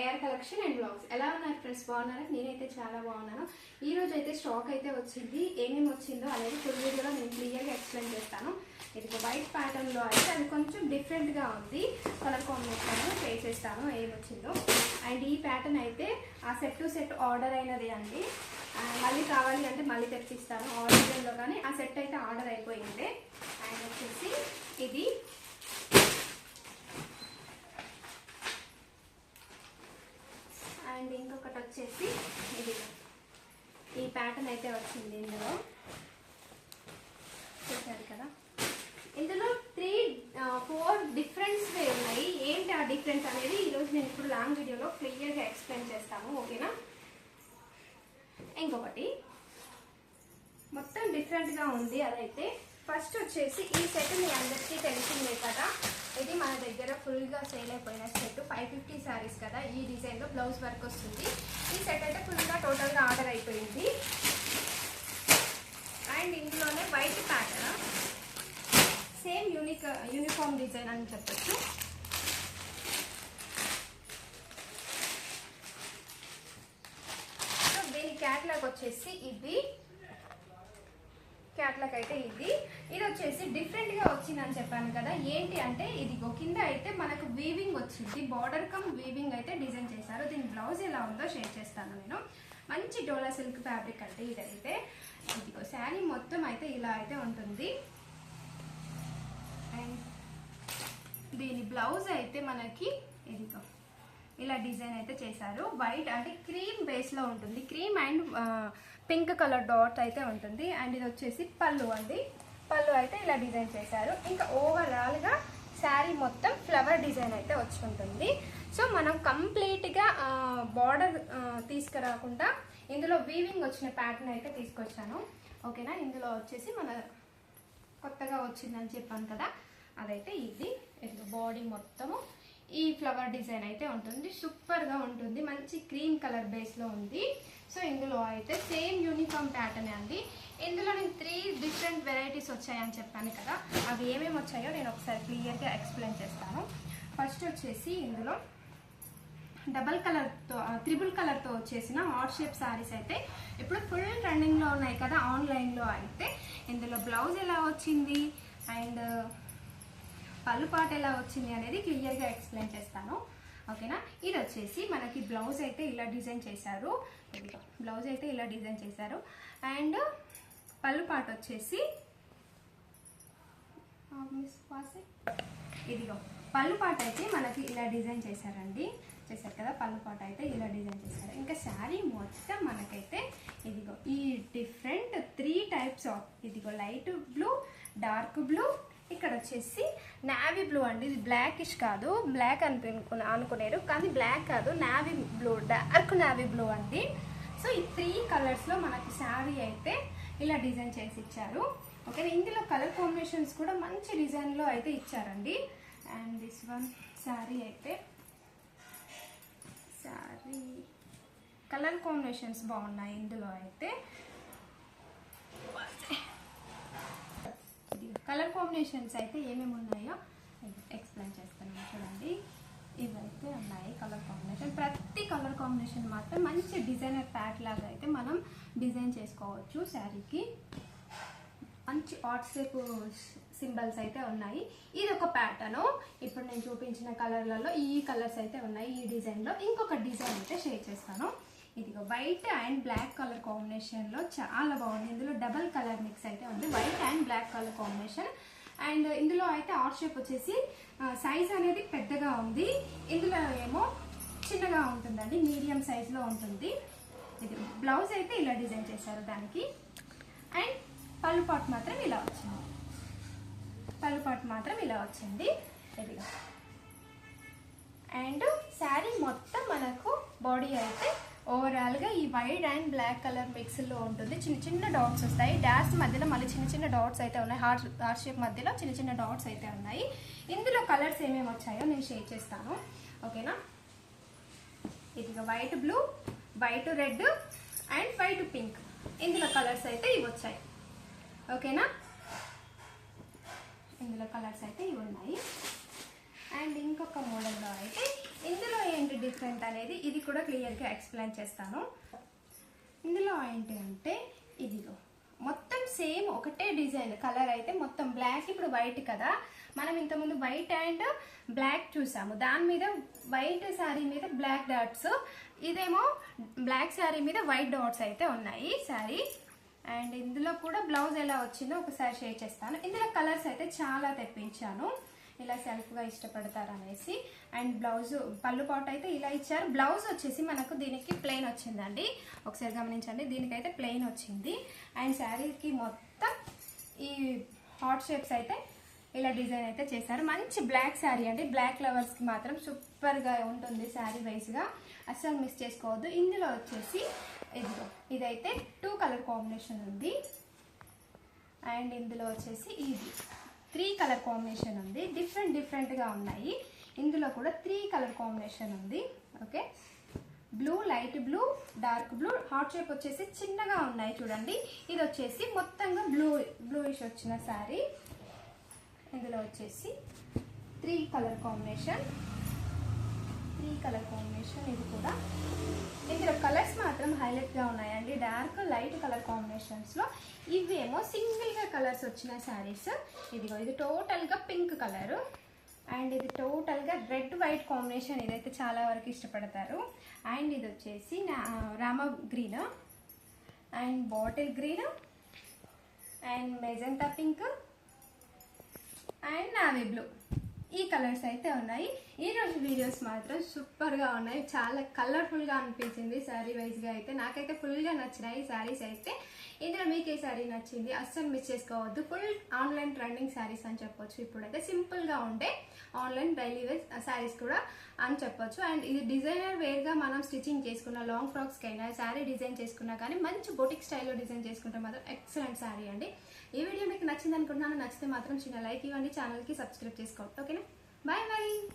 Air collection and blogs ఎలా ఉన్నారు friends బాగున్నారా? నేనైతే చాలా బాగున్నాను. ఈ రోజు అయితే స్టాక్ అయితే వచ్చింది. ఏమేమి వచ్చిందో అనేది ఫుల్ వీడియోలో నేను క్లియర్గా ఎక్స్ప్లెయిన్ చేస్తాను. ఇది వైట్ ప్యాటర్న్లో అయితే అది కొంచెం డిఫరెంట్గా ఉంది. కలర్ కాంబినేషన్ పే చేస్తాను ఏం వచ్చిందో. అండ్ ఈ ప్యాటర్న్ అయితే ఆ సెట్ టు సెట్ ఆర్డర్ అయినది అండి. మళ్ళీ కావాలి అంటే మళ్ళీ తెప్పిస్తాను. ఆర్డర్లో కానీ ఆ సెట్ అయితే ఆర్డర్ అయిపోయింది. అండ్ వచ్చేసి ఇది అండ్ ఇంకొకటి వచ్చేసి ఇది ఈ ప్యాటర్న్ అయితే వచ్చింది ఇందులో. చూసారు కదా. ఇందులో త్రీ ఫోర్ డిఫరెన్స్ ఉన్నాయి. ఏంటి ఆ డిఫరెన్స్ అనేది? ఈరోజు నేను ఇప్పుడు లాంగ్ వీడియోలో క్లియర్గా ఎక్స్ప్లెయిన్ చేస్తాను. ఓకేనా? ఇంకొకటి. మొత్తం డిఫరెంట్గా ఉంది అదైతే. ఫస్ట్ వచ్చేసి ఈ సెట్ మీ అందరికీ తెలిసిందే కదా. ఇది మన దగ్గర ఫుల్గా సేల్ అయిపోయిన సెట్ ఫైవ్ ఫిఫ్టీ శారీస్ కదా ఈ డిజైన్లో బ్లౌజ్ వర్క్ వస్తుంది. ఈ సెట్ అయితే ఫుల్గా టోటల్గా ఆర్డర్ అయిపోయింది. అండ్ ఇందులోనే white pattern same unique uniform design అని చెప్పొచ్చు. సో దీని క్యాట్లాగ్ వచ్చేసి ఇది. క్యాట్లాగ్ అయితే ఇది. ఇది వచ్చేసి డిఫరెంట్గా వచ్చిందని చెప్పాను కదా. ఏంటి అంటే ఇది కింద అయితే మనకు వీవింగ్ వచ్చింది. బార్డర్ కమ్ వీవింగ్ అయితే డిజైన్ చేశారు. దీని బ్లౌజ్ ఎలా ఉందో షేర్ చేస్తాను నేను. మంచి డోలా సిల్క్ ఫ్యాబ్రిక్ అంటే ఇదైతే. ఇదిగో శారీ మొత్తం అయితే ఇలా అయితే ఉంటుంది. అండ్ దీని బ్లౌజ్ అయితే మనకి ఇదిగో ఇలా డిజైన్ అయితే చేశారు. వైట్ అంటే క్రీమ్ బేస్లో ఉంటుంది. Cream and pink colour dot అయితే ఉంటుంది. అండ్ ఇది వచ్చేసి పళ్ళు అండి. పళ్ళు అయితే ఇలా డిజైన్ చేశారు. ఇంకా ఓవరాల్గా శారీ మొత్తం ఫ్లవర్ డిజైన్ అయితే వచ్చి ఉంటుంది సో మనం కంప్లీట్గా బార్డర్ తీసుకురాకుండా ఇందులో వీవింగ్ వచ్చిన ప్యాటర్న్ అయితే తీసుకొచ్చాను. ఓకేనా? ఇందులో వచ్చేసి మన కొత్తగా వచ్చిందని చెప్పాను కదా. అదైతే ఇది. బాడీ మొత్తము ఈ ఫ్లవర్ డిజైన్ అయితే ఉంటుంది. సూపర్గా ఉంటుంది. మంచి క్రీమ్ కలర్ బేస్లో ఉంది. సో ఇందులో అయితే సేమ్ యూనిఫామ్ ప్యాటర్న్ అండి. ఇందులో నేను త్రీ డిఫరెంట్ వెరైటీస్ వచ్చాయని చెప్పాను కదా. అవి ఏమేమి వచ్చాయో నేను ఒకసారి క్లియర్గా ఎక్స్ప్లెయిన్ చేస్తాను. ఫస్ట్ వచ్చేసి ఇందులో డబల్ కలర్తో త్రిబుల్ కలర్తో వచ్చేసిన హాట్ షేప్ శారీస్ అయితే ఇప్పుడు ఫుల్ రన్నింగ్లో ఉన్నాయి కదా ఆన్లైన్లో అయితే. ఇందులో బ్లౌజ్ ఎలా వచ్చింది? అండ్ పళ్ళు పాట ఎలా వచ్చింది అనేది క్లియర్గా ఎక్స్ప్లెయిన్ చేస్తాను. ఓకేనా? ఇది వచ్చేసి మనకి బ్లౌజ్ అయితే ఇలా డిజైన్ చేశారు. బ్లౌజ్ అయితే ఇలా డిజైన్ చేశారు. అండ్ పళ్ళు పాట వచ్చేసి ఇదిగో పళ్ళు పాట అయితే మనకి ఇలా డిజైన్ చేశారండి. చేశారు కదా పళ్ళు పాట అయితే ఇలా డిజైన్ చేశారు. ఇంకా శారీ మొత్తం మనకైతే ఇదిగో ఈ డిఫరెంట్ త్రీ టైప్స్ ఆఫ్ ఇదిగో లైట్ బ్లూ డార్క్ బ్లూ ఇక్కడ వచ్చేసి నావీ బ్లూ అండి. ఇది బ్లాకిష్ కాదు. బ్లాక్ అని అనుకునేరు. కానీ బ్లాక్ కాదు. Navy blue dark navy blue అండి. సో ఈ త్రీ కలర్స్లో మనకి శారీ అయితే ఇలా డిజైన్ చేసి ఇచ్చారు. ఓకే ఇందులో కలర్ కాంబినేషన్స్ కూడా మంచి డిజైన్లో అయితే ఇచ్చారండి. అండ్ దిస్ వన్ శారీ అయితే. శారీ కలర్ కాంబినేషన్స్ బాగున్నాయి ఇందులో అయితే. కలర్ కాంబినేషన్స్ అయితే ఏమేమి ఉన్నాయో ఎక్స్ప్లెయిన్ చేస్తాను చూడండి. ఇవైతే ఉన్నాయి కలర్ కాంబినేషన్ ప్రతి కలర్ కాంబినేషన్ మాత్రం మంచి డిజైనర్ ప్యాట్ లాగా అయితే మనం డిజైన్ చేసుకోవచ్చు శారీకి. మంచి ఆర్ట్ షేప్ సింబల్స్ అయితే ఉన్నాయి. ఇది ఒక ప్యాటర్న్. ఇప్పుడు నేను చూపించిన కలర్లలో ఈ కలర్స్ అయితే ఉన్నాయి ఈ డిజైన్లో. ఇంకొక డిజైన్ అయితే షేర్ చేస్తాను. ఇదిగో వైట్ అండ్ బ్లాక్ కలర్ కాంబినేషన్లో చాలా బాగుంది. ఇందులో డబల్ కలర్ మిక్స్ అయితే ఉంది. White and black colour combination and ఇందులో అయితే ఆర్ షేప్ వచ్చేసి సైజ్ అనేది పెద్దగా ఉంది. ఇందులో ఏమో చిన్నగా ఉంటుందండి. మీడియం సైజులో ఉంటుంది. ఇది బ్లౌజ్ అయితే ఇలా డిజైన్ చేశారు దానికి. అండ్ పళ్ళు పాట్ మాత్రం ఇలా వచ్చింది. పళ్ళు పాట్ మాత్రం ఇలా వచ్చింది. ఇదిగా అండ్ శారీ మొత్తం మనకు బాడీ అయితే ఓవరాల్గా ఈ వైట్ అండ్ బ్లాక్ కలర్ మిక్స్లో ఉంటుంది. చిన్న చిన్న డాట్స్ వస్తాయి. డాట్స్ మధ్యలో మళ్ళీ చిన్న చిన్న డాట్స్ అయితే ఉన్నాయి. హార్ట్ హార్ట్ షేప్ మధ్యలో చిన్న చిన్న డాట్స్ అయితే ఉన్నాయి. ఇందులో కలర్స్ ఏమేమి వచ్చాయో నేను షేర్ చేస్తాను. ఓకేనా ఇది white blue white red and white pink ఇందులో కలర్స్ అయితే ఇవి వచ్చాయి. ఓకేనా ఇందులో కలర్స్ అయితే ఇవి ఉన్నాయి. అండ్ ఇంకొక మోడల్లో అయితే డిఫరెంట్ అనేది ఇది కూడా క్లియర్గా ఎక్స్ప్లెయిన్ చేస్తాను. ఇందులో ఏంటి అంటే ఇదిగో మొత్తం సేమ్ ఒకటే డిజైన్ కలర్ అయితే మొత్తం బ్లాక్ ఇప్పుడు వైట్ కదా. మనం ఇంతకుముందు వైట్ అండ్ బ్లాక్ చూసాము. దాని మీద వైట్ శారీ మీద బ్లాక్ డాట్స్ ఇదేమో బ్లాక్ శారీ మీద వైట్ డాట్స్ అయితే ఉన్నాయి శారీ. అండ్ ఇందులో కూడా బ్లౌజ్ ఎలా వచ్చిందో ఒకసారి షేర్ చేస్తాను. ఇందులో కలర్స్ అయితే చాలా తెప్పించాను. ఇలా సెల్ఫ్గా ఇష్టపడతారు అనేసి అండ్ బ్లౌజ్ పళ్ళు పాట అయితే ఇలా ఇచ్చారు. బ్లౌజ్ వచ్చేసి మనకు దీనికి ప్లెయిన్ వచ్చిందండి. ఒకసారి గమనించండి దీనికైతే ప్లెయిన్ వచ్చింది. అండ్ శారీకి మొత్తం ఈ హాట్ షేప్స్ అయితే ఇలా డిజైన్ అయితే చేశారు. మంచి బ్లాక్ శారీ అండి. బ్లాక్ లవర్స్కి మాత్రం సూపర్గా ఉంటుంది శారీ వైజ్గా. అస్సలు మిస్ చేసుకోవద్దు. ఇందులో వచ్చేసి ఇదిగో ఇదైతే టూ కలర్ కాంబినేషన్ ఉంది. అండ్ ఇందులో వచ్చేసి ఇది. త్రీ కలర్ కాంబినేషన్ ఉంది. డిఫరెంట్ డిఫరెంట్గా ఉన్నాయి. ఇందులో కూడా త్రీ కలర్ కాంబినేషన్ ఉంది. Okay? Blue light blue dark blue. Heart shape వచ్చేసి చిన్నగా ఉన్నాయి చూడండి. ఇది వచ్చేసి మొత్తంగా బ్లూ బ్లూయిష్ వచ్చిన శారీ. ఇందులో వచ్చేసి three colour combination. Three colour combination ఇది కూడా. ఇందులో కలర్స్ మాత్రం హైలైట్గా ఉన్నాయండి. డార్క్ లైట్ కలర్ కాంబినేషన్స్లో ఇవేమో సింగిల్గా కలర్స్ వచ్చిన శారీస్ ఇదిగో ఇది టోటల్గా పింక్ కలరు అండ్ ఇది టోటల్గా రెడ్ వైట్ కాంబినేషన్ ఇదైతే చాలా వరకు ఇష్టపడతారు. అండ్ ఇది వచ్చేసి Rama green and bottle green and magenta pink and navy blue ఈ కలర్స్ అయితే ఉన్నాయి. ఈ రోజు వీడియోస్ మాత్రం సూపర్గా ఉన్నాయి. చాలా కలర్ఫుల్గా అనిపించింది శారీ వైజ్గా అయితే. నాకైతే ఫుల్గా నచ్చినాయి శారీస్ అయితే. ఇందులో మీకు ఏ శారీ నచ్చింది. అస్సలు మిస్ చేసుకోవద్దు. ఫుల్ ఆన్లైన్ ట్రెండింగ్ శారీస్ అని చెప్పొచ్చు. ఇప్పుడైతే సింపుల్గా ఉండే ఆన్లైన్ డైలీ వేర్ శారీస్ కూడా అని చెప్పొచ్చు. అండ్ ఇది డిజైనర్ వేర్గా మనం స్టిచ్చింగ్ చేసుకున్న లాంగ్ ఫ్రాక్స్కి అయినా శారీ డిజైన్ చేసుకున్నా కానీ మంచి బొటిక్ స్టైల్లో డిజైన్ చేసుకుంటే మాత్రం ఎక్సలెంట్ శారీ అండి. ఈ వీడియో మీకు నచ్చింది అనుకుంటున్నాను నచ్చితే మాత్రం చిన్న లైక్ ఇవ్వండి. ఛానల్కి సబ్స్క్రైబ్ చేసుకోండి. ఓకేనా? Bye bye.